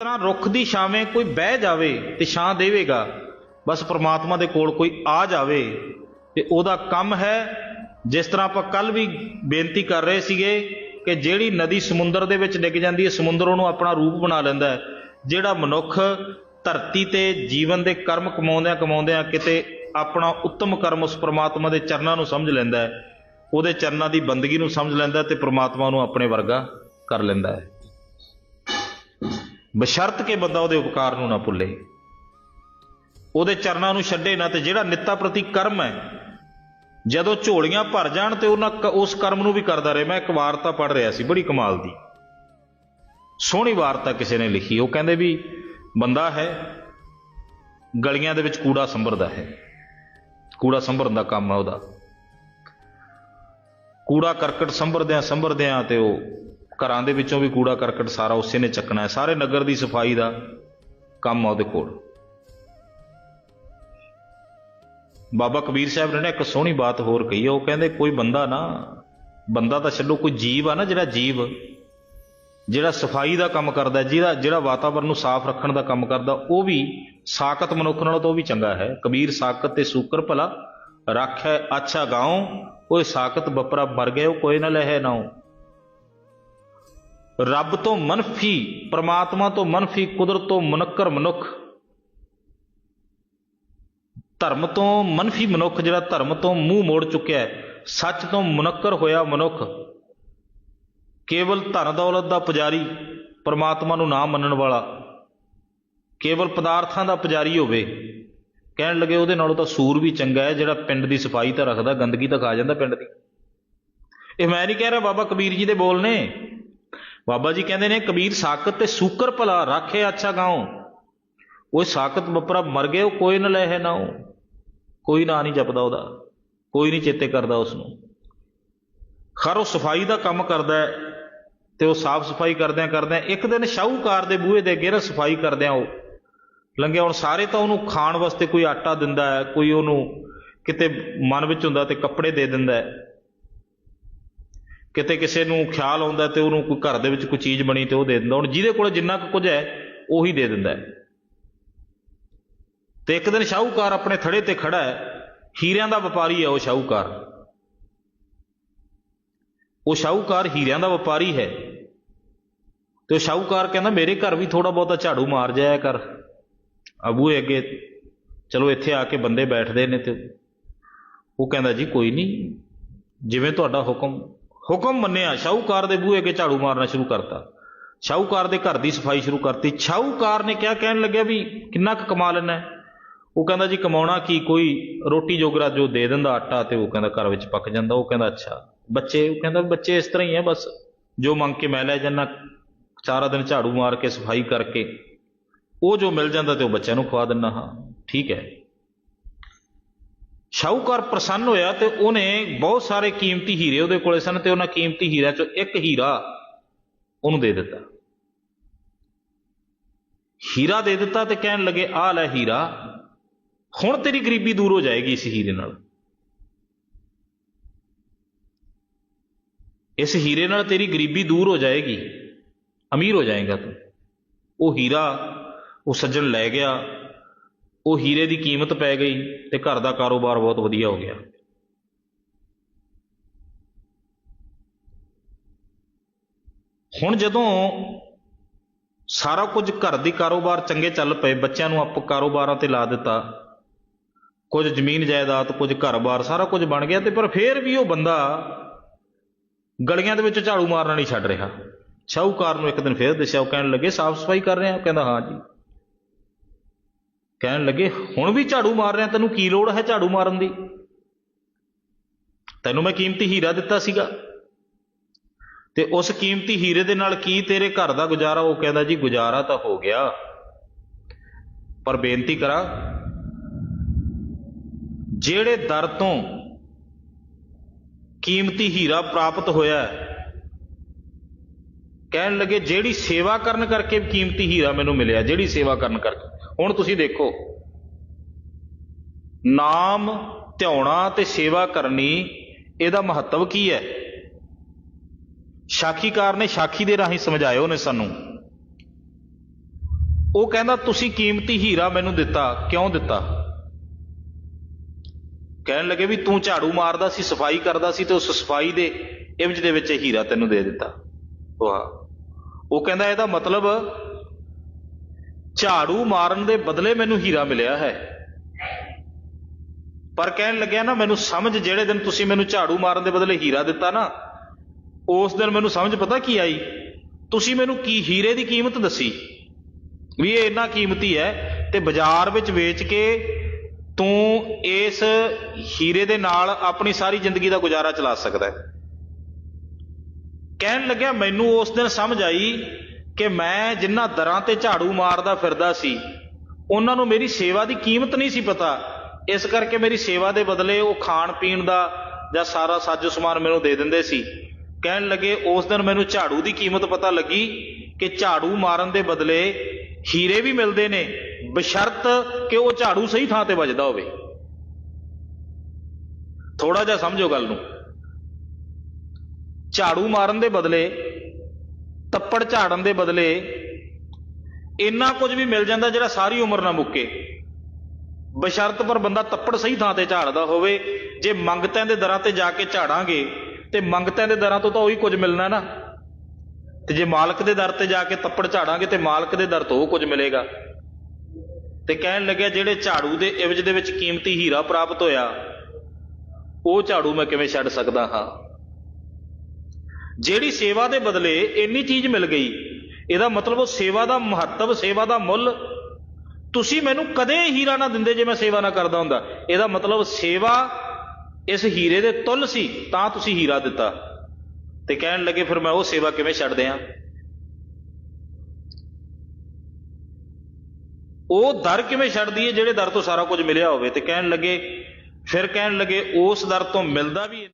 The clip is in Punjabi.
ਤਰ੍ਹਾਂ ਰੁੱਖ ਦੀ ਛਾਵੇਂ ਕੋਈ ਬਹਿ ਜਾਵੇ ਤੇ ਛਾਂ ਦੇਵੇਗਾ, ਬਸ ਪ੍ਰਮਾਤਮਾ ਦੇ ਕੋਲ ਕੋਈ ਆ ਜਾਵੇ ਤੇ ਉਹਦਾ ਕੰਮ ਹੈ, ਜਿਸ ਤਰ੍ਹਾਂ ਆਪਾਂ ਕੱਲ ਵੀ ਬੇਨਤੀ ਕਰ ਰਹੇ ਸੀਗੇ ਕਿ ਜਿਹੜੀ ਨਦੀ ਸਮੁੰਦਰ ਦੇ ਵਿੱਚ ਡਿੱਗ ਜਾਂਦੀ ਹੈ, ਸਮੁੰਦਰ ਉਹਨੂੰ ਆਪਣਾ ਰੂਪ ਬਣਾ ਲੈਂਦਾ ਹੈ, ਜਿਹੜਾ ਮਨੁੱਖ ਧਰਤੀ ਤੇ ਜੀਵਨ ਦੇ ਕਰਮ ਕਮਾਉਂਦਿਆਂ ਕਮਾਉਂਦਿਆਂ ਕਿਤੇ ਆਪਣਾ ਉੱਤਮ ਕਰਮ ਉਸ ਪ੍ਰਮਾਤਮਾ ਦੇ ਚਰਨਾਂ ਨੂੰ ਸਮਝ ਲੈਂਦਾ ਹੈ, ਉਹਦੇ ਚਰਨਾਂ ਦੀ ਬੰਦਗੀ ਨੂੰ ਸਮਝ ਲੈਂਦਾ ਹੈ ਤੇ ਪ੍ਰਮਾਤਮਾ ਨੂੰ ਆਪਣੇ ਵਰਗਾ ਕਰ ਲੈਂਦਾ ਹੈ। ਬਸ਼ਰਤ ਕੇ ਬੰਦਾ ਉਹਦੇ ਉਪਕਾਰ ਨੂੰ ਨਾ ਭੁੱਲੇ। ਉਹਦੇ ਚਰਨਾਂ ਨੂੰ ਛੱਡੇ ਨਾ ਤੇ ਜਿਹੜਾ ਨਿੱਤਾ ਪ੍ਰਤੀ ਕਰਮ ਹੈ, ਜਦੋਂ ਝੋਲੀਆਂ ਭਰ ਜਾਣ ਤੇ ਉਹਨਾਂ ਉਸ ਕਰਮ ਨੂੰ ਵੀ ਕਰਦਾ ਰਹੇ। ਮੈਂ ਇੱਕ ਵਾਰਤਾ ਪੜ੍ਹ ਰਿਹਾ ਸੀ, ਬੜੀ ਕਮਾਲ ਦੀ। ਸੋਹਣੀ ਵਾਰਤਾ ਕਿਸੇ ਨੇ ਲਿਖੀ। ਉਹ ਕਹਿੰਦੇ ਵੀ ਬੰਦਾ ਹੈ, ਗਲੀਆਂ ਦੇ ਵਿੱਚ ਕੂੜਾ ਸੰਭਰਦਾ ਹੈ। ਕੂੜਾ ਸੰਭਰਨ ਦਾ ਕੰਮ ਹੈ ਉਹਦਾ। ਕੂੜਾ ਕਰਕਟ ਸੰਭਰਦਿਆਂ ਸੰਭਰਦਿਆਂ ਤੇ ਉਹ ਘਰਾਂ ਦੇ ਵਿੱਚੋਂ ਵੀ ਕੂੜਾ ਕਰਕਟ ਸਾਰਾ ਉਸੇ ਨੇ ਚੱਕਣਾ ਹੈ। ਸਾਰੇ ਨਗਰ ਦੀ ਸਫ਼ਾਈ ਦਾ ਕੰਮ ਆ ਉਹਦੇ ਕੋਲ। ਬਾਬਾ ਕਬੀਰ ਸਾਹਿਬ ਨੇ ਨਾ ਇੱਕ ਸੋਹਣੀ ਬਾਤ ਹੋਰ ਕਹੀ ਹੈ। ਉਹ ਕਹਿੰਦੇ, ਕੋਈ ਬੰਦਾ ਨਾ, ਬੰਦਾ ਤਾਂ ਛੱਡੋ, ਕੋਈ ਜੀਵ ਆ ਨਾ ਜਿਹੜਾ ਜੀਵ, ਜਿਹੜਾ ਸਫ਼ਾਈ ਦਾ ਕੰਮ ਕਰਦਾ ਜਿਹਦਾ, ਜਿਹੜਾ ਵਾਤਾਵਰਨ ਨੂੰ ਸਾਫ਼ ਰੱਖਣ ਦਾ ਕੰਮ ਕਰਦਾ, ਉਹ ਵੀ ਸਾਖਤ ਮਨੁੱਖ ਨਾਲੋਂ ਤਾਂ ਉਹ ਵੀ ਚੰਗਾ ਹੈ। ਕਬੀਰ ਸਾਖਤ ਤੇ ਸੂਕਰ ਭਲਾ, ਰੱਖੈ ਅੱਛਾ ਗਾਉ, ਕੋਈ ਸਾਖਤ ਬਪਰਾ ਮਰ ਗਏ ਉਹ ਕੋਈ ਨਾ ਲਹੇ ਨਾਉ ਰੱਬ ਤੋਂ ਮਨਫੀ, ਪ੍ਰਮਾਤਮਾ ਤੋਂ ਮਨਫੀ, ਕੁਦਰਤ ਤੋਂ ਮੁਨੱਕਰ ਮਨੁੱਖ। ਧਰਮ ਤੋਂ ਮਨਫੀ ਮਨੁੱਖ, ਜਿਹੜਾ ਧਰਮ ਤੋਂ ਮੂੰਹ ਮੋੜ ਚੁੱਕਿਆ ਹੈ, ਸੱਚ ਤੋਂ ਮੁਨੱਕਰ ਹੋਇਆ ਮਨੁੱਖ। ਕੇਵਲ ਧਨ ਦੌਲਤ ਦਾ ਪੁਜਾਰੀ ਪਰਮਾਤਮਾ ਨੂੰ ਨਾ ਮੰਨਣ ਵਾਲਾ, ਕੇਵਲ ਪਦਾਰਥਾਂ ਦਾ ਪੁਜਾਰੀ ਹੋਵੇ। ਕਹਿਣ ਲੱਗੇ ਉਹਦੇ ਨਾਲੋਂ ਤਾਂ ਸੂਰ ਵੀ ਚੰਗਾ ਹੈ, ਜਿਹੜਾ ਪਿੰਡ ਦੀ ਸਫ਼ਾਈ ਤਾਂ ਰੱਖਦਾ, ਗੰਦਗੀ ਤਾਂ ਖਾ ਜਾਂਦਾ ਪਿੰਡ ਦੀ। ਇਹ ਮੈਂ ਨਹੀਂ ਕਹਿ ਰਿਹਾ ਬਾਬਾ ਕਬੀਰ ਜੀ ਦੇ ਬੋਲ ਨੇ। ਬਾਬਾ ਜੀ ਕਹਿੰਦੇ ਨੇ, ਕਬੀਰ ਸਾਕਤ ਤੇ ਸੂਕਰ ਭਲਾ ਰੱਖੇ ਅੱਛਾ ਗਾਉ। ਉਹ ਸਾਕਤ ਬਪਰਾ ਮਰ ਗਏ, ਉਹ ਕੋਈ ਨਾ ਲੈ ਹੈ ਨਾ ਉਹ। ਕੋਈ ਨਾਂ ਨਹੀਂ ਜਪਦਾ ਉਹਦਾ, ਕੋਈ ਨਹੀਂ ਚੇਤੇ ਕਰਦਾ ਉਸ ਨੂੰ ਖਰ ਉਹ ਸਫ਼ਾਈ ਦਾ ਕੰਮ ਕਰਦਾ ਹੈ ਤੇ ਉਹ ਸਾਫ਼ ਸਫ਼ਾਈ ਕਰਦਿਆਂ ਕਰਦਿਆਂ ਇੱਕ ਦਿਨ ਸ਼ਾਹੂਕਾਰ ਦੇ ਬੂਹੇ ਦੇ ਅੱਗੇ ਸਫ਼ਾਈ ਕਰਦਿਆਂ ਉਹ ਲੰਘਿਆ। ਹੁਣ ਸਾਰੇ ਤਾਂ ਉਹਨੂੰ ਖਾਣ ਵਾਸਤੇ ਕੋਈ ਆਟਾ ਦਿੰਦਾ ਹੈ, ਕੋਈ ਉਹਨੂੰ ਕਿਤੇ ਮਨ ਵਿੱਚ ਹੁੰਦਾ ਤੇ ਕੱਪੜੇ ਦੇ ਦਿੰਦਾ ਹੈ। ਕਿਤੇ ਕਿਸੇ ਨੂੰ ਖਿਆਲ ਆਉਂਦਾ ਤੇ ਉਹਨੂੰ ਕੋਈ ਘਰ ਦੇ ਵਿੱਚ ਕੋਈ ਚੀਜ਼ ਬਣੀ ਤੇ ਉਹ ਦੇ ਦਿੰਦਾ। ਹੁਣ ਜਿਹਦੇ ਕੋਲ ਜਿੰਨਾ ਕੁ ਕੁਝ ਹੈ, ਉਹੀ ਦੇ ਦਿੰਦਾ ਹੈ। ਤੇ ਇੱਕ ਦਿਨ ਸ਼ਾਹੂਕਾਰ ਆਪਣੇ ਥੜੇ ਤੇ ਖੜਾ ਹੈ। ਹੀਰਿਆਂ ਦਾ ਵਪਾਰੀ ਹੈ ਉਹ ਸ਼ਾਹੂਕਾਰ। ਉਹ ਸ਼ਾਹੂਕਾਰ ਹੀਰਿਆਂ ਦਾ ਵਪਾਰੀ ਹੈ। ਤੇ ਉਹ ਸ਼ਾਹੂਕਾਰ ਕਹਿੰਦਾ, ਮੇਰੇ ਘਰ ਵੀ ਥੋੜਾ ਬਹੁਤਾ ਝਾੜੂ ਮਾਰ ਜਾਇਆ ਕਰ। ਅਬੂਏ ਅੱਗੇ ਚਲੋ ਇੱਥੇ ਆ ਕੇ ਬੰਦੇ ਬੈਠਦੇ ਨੇ ਤੇ ਉਹ ਕਹਿੰਦਾ, ਜੀ ਕੋਈ ਨਹੀਂ। ਜਿਵੇਂ ਤੁਹਾਡਾ ਹੁਕਮ ਹੁਕਮ ਮੰਨਿਆ, ਸ਼ਾਹੂਕਾਰ ਦੇ ਬੂਹੇ ਅੱਗੇ ਝਾੜੂ ਮਾਰਨਾ ਸ਼ੁਰੂ ਕਰਤਾ। ਸ਼ਾਹੂਕਾਰ ਦੇ ਘਰ ਦੀ ਸਫ਼ਾਈ ਸ਼ੁਰੂ ਕਰਤੀ। ਸ਼ਾਹੂਕਾਰ ਨੇ ਕਿਹਾ, ਕਹਿਣ ਲੱਗਿਆ ਵੀ ਕਿੰਨਾ ਕੁ ਕਮਾ ਲੈਣਾ ਉਹ ਕਹਿੰਦਾ, ਜੀ ਕਮਾਉਣਾ ਕੀ? ਕੋਈ ਰੋਟੀ ਜੋਗਰਾ ਜੋ ਦੇ ਦਿੰਦਾ ਆਟਾ ਤੇ ਉਹ ਕਹਿੰਦਾ ਘਰ ਵਿੱਚ ਪੱਕ ਜਾਂਦਾ, ਉਹ ਕਹਿੰਦਾ, ਅੱਛਾ। ਬੱਚੇ, ਉਹ ਕਹਿੰਦਾ, ਬੱਚੇ ਇਸ ਤਰ੍ਹਾਂ ਹੀ ਆ ਬਸ। ਜੋ ਮੰਗ ਕੇ ਮੈਂ ਲੈ ਜਾਂਦਾ, ਚਾਰਾ ਦਿਨ ਝਾੜੂ ਮਾਰ ਕੇ, ਸਫ਼ਾਈ ਕਰਕੇ, ਉਹ ਜੋ ਮਿਲ ਜਾਂਦਾ ਤੇ ਉਹ ਬੱਚਿਆਂ ਨੂੰ ਖਵਾ ਦਿੰਦਾ ਹਾਂ। ਠੀਕ ਹੈ। ਸ਼ਾਹੂਕਾਰ ਪ੍ਰਸੰਨ ਹੋਇਆ ਤੇ ਉਹਨੇ ਬਹੁਤ ਸਾਰੇ ਕੀਮਤੀ ਹੀਰੇ ਉਹਦੇ ਕੋਲੇ ਸਨ ਤੇ ਉਹਨਾਂ ਕੀਮਤੀ ਹੀਰਿਆਂ ਚੋਂ ਇੱਕ ਹੀਰਾ ਉਹਨੂੰ ਦੇ ਦਿੱਤਾ। ਹੀਰਾ ਦੇ ਦਿੱਤਾ ਤੇ ਕਹਿਣ ਲੱਗੇ ਆ ਲੈ ਹੀਰਾ, ਹੁਣ ਤੇਰੀ ਗਰੀਬੀ ਦੂਰ ਹੋ ਜਾਏਗੀ ਇਸ ਹੀਰੇ ਨਾਲ। ਇਸ ਹੀਰੇ ਨਾਲ ਤੇਰੀ ਗਰੀਬੀ ਦੂਰ ਹੋ ਜਾਏਗੀ, ਅਮੀਰ ਹੋ ਜਾਏਗਾ ਤੂੰ। ਉਹ ਹੀਰਾ, ਉਹ ਸੱਜਣ ਲੈ ਗਿਆ ਉਹ ਹੀਰੇ ਦੀ ਕੀਮਤ ਪੈ ਗਈ ਤੇ ਘਰ ਦਾ ਕਾਰੋਬਾਰ ਬਹੁਤ ਵਧੀਆ ਹੋ ਗਿਆ। ਹੁਣ ਜਦੋਂ ਸਾਰਾ ਕੁਝ ਘਰ ਦੀ ਕਾਰੋਬਾਰ ਚੰਗੇ ਚੱਲ ਪਏ, ਬੱਚਿਆਂ ਨੂੰ ਆਪ ਕਾਰੋਬਾਰਾਂ ਤੇ ਲਾ ਦਿੱਤਾ, ਕੁਝ ਜ਼ਮੀਨ ਜਾਇਦਾਦ, ਕੁਝ ਘਰ-ਬਾਰ, ਸਾਰਾ ਕੁਝ ਬਣ ਗਿਆ ਤੇ ਪਰ ਫੇਰ ਵੀ ਉਹ ਬੰਦਾ ਗਲੀਆਂ ਦੇ ਵਿੱਚ ਝਾੜੂ ਮਾਰਨਾ ਨਹੀਂ ਛੱਡ ਰਿਹਾ। ਸ਼ਾਹੂਕਾਰ ਨੂੰ ਇੱਕ ਦਿਨ ਫੇਰ ਦੱਸਿਆ, ਉਹ ਕਹਿਣ ਲੱਗੇ, ਸਾਫ਼ ਸਫ਼ਾਈ ਕਰ ਰਹੇ? ਆ ਉਹ ਕਹਿੰਦਾ, ਹਾਂ ਜੀ। ਕਹਿਣ ਲੱਗੇ, ਹੁਣ ਵੀ ਝਾੜੂ ਮਾਰ ਰਿਹਾ, ਤੈਨੂੰ ਕੀ ਲੋੜ ਹੈ ਝਾੜੂ ਮਾਰਨ ਦੀ? ਤੈਨੂੰ ਮੈਂ ਕੀਮਤੀ ਹੀਰਾ ਦਿੱਤਾ ਸੀਗਾ। ਤੇ ਉਸ ਕੀਮਤੀ ਹੀਰੇ ਦੇ ਨਾਲ ਕੀ ਤੇਰੇ ਘਰ ਦਾ ਗੁਜ਼ਾਰਾ? ਉਹ ਕਹਿੰਦਾ, ਜੀ, ਗੁਜ਼ਾਰਾ ਤਾਂ ਹੋ ਗਿਆ, ਪਰ ਬੇਨਤੀ ਕਰਾਂ, ਜਿਹੜੇ ਦਰ ਤੋਂ ਕੀਮਤੀ ਹੀਰਾ ਪ੍ਰਾਪਤ ਹੋਇਆ ਕਹਿਣ ਲੱਗੇ, ਜਿਹੜੀ ਸੇਵਾ ਕਰਨ ਕਰਕੇ ਕੀਮਤੀ ਹੀਰਾ ਮੈਨੂੰ ਮਿਲਿਆ, ਜਿਹੜੀ ਸੇਵਾ ਕਰਨ ਕਰਕੇ। ਹੁਣ ਤੁਸੀਂ ਦੇਖੋ। ਨਾਮ, ਧਿਆਉਣਾ ਤੇ ਸੇਵਾ ਕਰਨੀ, ਇਹਦਾ ਮਹੱਤਵ ਕੀ ਹੈ? ਸਾਖੀਕਾਰ ਨੇ ਸਾਖੀ ਦੇ ਰਾਹੀਂ ਸਮਝਾਇਓ ਨੇ ਸਾਨੂੰ। ਉਹ ਕਹਿੰਦਾ, ਤੁਸੀਂ ਕੀਮਤੀ ਹੀਰਾ ਮੈਨੂੰ ਦਿੱਤਾ, ਕਿਉਂ ਦਿੱਤਾ? ਕਹਿਣ ਲੱਗੇ ਵੀ, ਤੂੰ ਝਾੜੂ ਮਾਰਦਾ ਸੀ, ਸਫ਼ਾਈ ਕਰਦਾ ਸੀ ਤੇ ਉਸ ਸਫ਼ਾਈ ਦੇ ਇਵਜ ਦੇ ਵਿੱਚ ਇਹ ਹੀਰਾ ਤੈਨੂੰ ਦੇ ਦਿੱਤਾ। ਵਾਹ। ਉਹ ਕਹਿੰਦਾ, ਇਹਦਾ ਮਤਲਬ ਝਾੜੂ ਮਾਰਨ ਦੇ ਬਦਲੇ ਮੈਨੂੰ ਹੀਰਾ ਮਿਲਿਆ ਹੈ। ਪਰ ਕਹਿਣ ਲੱਗਿਆ ਨਾ, ਮੈਨੂੰ ਸਮਝ ਜਿਹੜੇ ਦਿਨ ਤੁਸੀਂ ਮੈਨੂੰ ਝਾੜੂ ਮਾਰਨ ਦੇ ਬਦਲੇ ਹੀਰਾ ਦਿੱਤਾ ਨਾ, ਉਸ ਦਿਨ ਮੈਨੂੰ ਸਮਝ ਪਤਾ ਕੀ ਆਈ? ਤੁਸੀਂ ਮੈਨੂੰ ਕੀ ਹੀਰੇ ਦੀ ਕੀਮਤ ਦੱਸੀ? ਵੀ ਇਹ ਇੰਨਾ ਕੀਮਤੀ ਹੈ ਤੇ ਬਾਜ਼ਾਰ ਵਿੱਚ ਵੇਚ ਕੇ ਤੂੰ ਇਸ ਹੀਰੇ ਦੇ ਨਾਲ ਆਪਣੀ ਸਾਰੀ ਜ਼ਿੰਦਗੀ ਦਾ ਗੁਜ਼ਾਰਾ ਚਲਾ ਸਕਦਾ ਹੈ। ਕਹਿਣ ਲੱਗਿਆ, ਮੈਨੂੰ ਉਸ ਦਿਨ ਸਮਝ ਆਈ ਕਿ ਮੈਂ ਜਿੰਨਾ ਦਰਾਂ ਤੇ ਝਾੜੂ ਮਾਰਦਾ ਫਿਰਦਾ ਸੀ, ਉਹਨਾਂ ਨੂੰ ਮੇਰੀ ਸੇਵਾ ਦੀ ਕੀਮਤ ਨਹੀਂ ਸੀ ਪਤਾ। ਇਸ ਕਰਕੇ ਮੇਰੀ ਸੇਵਾ ਦੇ ਬਦਲੇ ਉਹ ਖਾਣ ਪੀਣ ਦਾ ਜਾਂ ਸਾਰਾ ਸਾਜੋ ਸਮਾਨ ਮੈਨੂੰ ਦੇ ਦਿੰਦੇ ਸੀ। ਕਹਿਣ ਲੱਗੇ, ਉਸ ਦਿਨ ਮੈਨੂੰ ਝਾੜੂ ਦੀ ਕੀਮਤ ਪਤਾ ਲੱਗੀ ਕਿ ਝਾੜੂ ਮਾਰਨ ਦੇ ਬਦਲੇ ਹੀਰੇ ਵੀ ਮਿਲਦੇ ਨੇ, ਬਸ਼ਰਤ ਕਿ ਉਹ ਝਾੜੂ ਸਹੀ ਥਾਂ ਤੇ ਵੱਜਦਾ ਹੋਵੇ। ਥੋੜਾ ਜਿਹਾ ਸਮਝੋ ਗੱਲ ਨੂੰ। ਝਾੜੂ ਮਾਰਨ ਦੇ ਬਦਲੇ ਤੱਪੜ ਝਾੜਨ ਦੇ ਬਦਲੇ ਇੰਨਾ ਕੁਝ ਵੀ ਮਿਲ ਜਾਂਦਾ ਜਿਹੜਾ ਸਾਰੀ ਉਮਰ ਨਾ ਮੁੱਕੇ। ਬਸ਼ਰਤ ਪਰ ਬੰਦਾ ਤੱਪੜ ਸਹੀ ਥਾਂ ਤੇ ਝਾੜਦਾ ਹੋਵੇ, ਜੇ ਮੰਗਤਿਆਂ ਦੇ ਦਰਾਂ ਤੇ ਜਾ ਕੇ ਝਾੜਾਂਗੇ, ਤੇ ਮੰਗਤਿਆਂ ਦੇ ਦਰਾਂ ਤੋਂ ਤਾਂ ਉਹੀ ਕੁਝ ਮਿਲਣਾ ਨਾ। ਤੇ ਜੇ ਮਾਲਕ ਦੇ ਦਰ ਤੇ ਜਾ ਕੇ ਤੱਪੜ ਝਾੜਾਂਗੇ, ਤੇ ਮਾਲਕ ਦੇ ਦਰ ਤੋਂ ਉਹ ਕੁਝ ਮਿਲੇਗਾ। ਤੇ ਕਹਿਣ ਲੱਗਿਆ, ਜਿਹੜੇ ਝਾੜੂ ਦੇ ਇਵਜ ਦੇ ਵਿੱਚ ਕੀਮਤੀ ਹੀਰਾ ਪ੍ਰਾਪਤ ਹੋਇਆ, ਉਹ ਝਾੜੂ ਮੈਂ ਕਿਵੇਂ ਛੱਡ ਸਕਦਾ ਹਾਂ? ਜਿਹੜੀ ਸੇਵਾ ਦੇ ਬਦਲੇ ਇੰਨੀ ਚੀਜ਼ ਮਿਲ ਗਈ, ਇਹਦਾ ਮਤਲਬ ਉਹ ਸੇਵਾ ਦਾ ਮਹੱਤਵ, ਸੇਵਾ ਦਾ ਮੁੱਲ, ਤੁਸੀਂ ਮੈਨੂੰ ਕਦੇ ਹੀਰਾ ਨਾ ਦਿੰਦੇ ਜੇ ਮੈਂ ਸੇਵਾ ਨਾ ਕਰਦਾ ਹੁੰਦਾ। ਇਹਦਾ ਮਤਲਬ ਸੇਵਾ ਇਸ ਹੀਰੇ ਦੇ ਤੁੱਲ ਸੀ, ਤਾਂ ਤੁਸੀਂ ਹੀਰਾ ਦਿੱਤਾ। ਤੇ ਕਹਿਣ ਲੱਗੇ, ਫਿਰ ਮੈਂ ਉਹ ਸੇਵਾ ਕਿਵੇਂ ਛੱਡ ਦਿਆਂ? ਉਹ ਦਰ ਕਿਵੇਂ ਛੱਡ ਦਈਏ ਜਿਹੜੇ ਦਰ ਤੋਂ ਸਾਰਾ ਕੁਝ ਮਿਲਿਆ ਹੋਵੇ? ਤੇ ਕਹਿਣ ਲੱਗੇ, ਫਿਰ ਕਹਿਣ ਲੱਗੇ, ਉਸ ਦਰ ਤੋਂ ਮਿਲਦਾ ਵੀ